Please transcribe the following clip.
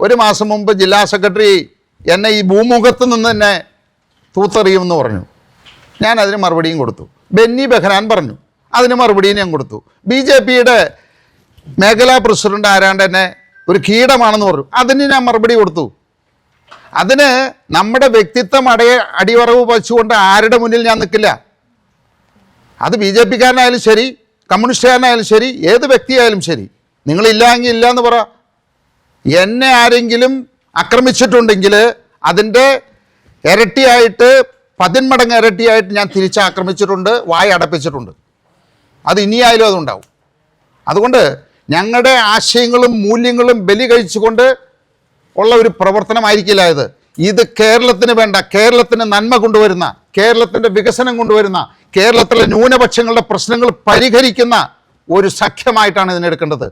ഒരു മാസം മുമ്പ് ജില്ലാ സെക്രട്ടറി എന്നെ ഈ ഭൂമുഖത്ത് നിന്ന് തന്നെ തൂത്തെറിയുമെന്ന് പറഞ്ഞു. ഞാൻ അതിന് മറുപടിയും കൊടുത്തു. ബെന്നി ബെഹ്റാൻ പറഞ്ഞു. അതിന് മറുപടിയും ഞാൻ കൊടുത്തു. ബി ജെ പിയുടെ മേഖലാ പ്രസിഡന്റ് ആരാണ്ട് എന്നെ ഒരു കീടമാണെന്ന് പറഞ്ഞു. അതിന് ഞാൻ മറുപടി കൊടുത്തു. അതിന് നമ്മുടെ വ്യക്തിത്വം അടയ അടിവറവ് വച്ചുകൊണ്ട് ആരുടെ മുന്നിൽ ഞാൻ നിൽക്കില്ല. അത് ബി ജെ പിക്കാരനായാലും ശരി കമ്മ്യൂണിസ്റ്റുകാരനായാലും ശരി ഏത് വ്യക്തിയായാലും ശരി. നിങ്ങളില്ലെങ്കിൽ ഇല്ല എന്ന് പറ. എന്നെ ആരെങ്കിലും ആക്രമിച്ചിട്ടുണ്ടെങ്കിൽ അതിന്റെ ഇരട്ടിയായിട്ട് പതിന്മടങ്ങ് ഇരട്ടിയായിട്ട് ഞാൻ തിരിച്ച് ആക്രമിച്ചിട്ടുണ്ട് വായ അടപ്പിച്ചിട്ടുണ്ട്. അത് ഇനിയായാലും അതുണ്ടാവും. അതുകൊണ്ട് ഞങ്ങളുടെ ആശയങ്ങളും മൂല്യങ്ങളും ബലി കഴിച്ചുകൊണ്ട് ഉള്ള ഒരു പ്രവർത്തനമായിരിക്കില്ല ഇത്. ഇത് കേരളത്തിന് വേണ്ട കേരളത്തിന് നന്മ കൊണ്ടുവരുന്ന കേരളത്തിന്റെ വികസനം കൊണ്ടുവരുന്ന കേരളത്തിലെ ന്യൂനപക്ഷങ്ങളുടെ പ്രശ്നങ്ങൾ പരിഹരിക്കുന്ന ഒരു സഖ്യമായിട്ടാണ് ഇതിനെടുക്കേണ്ടത്.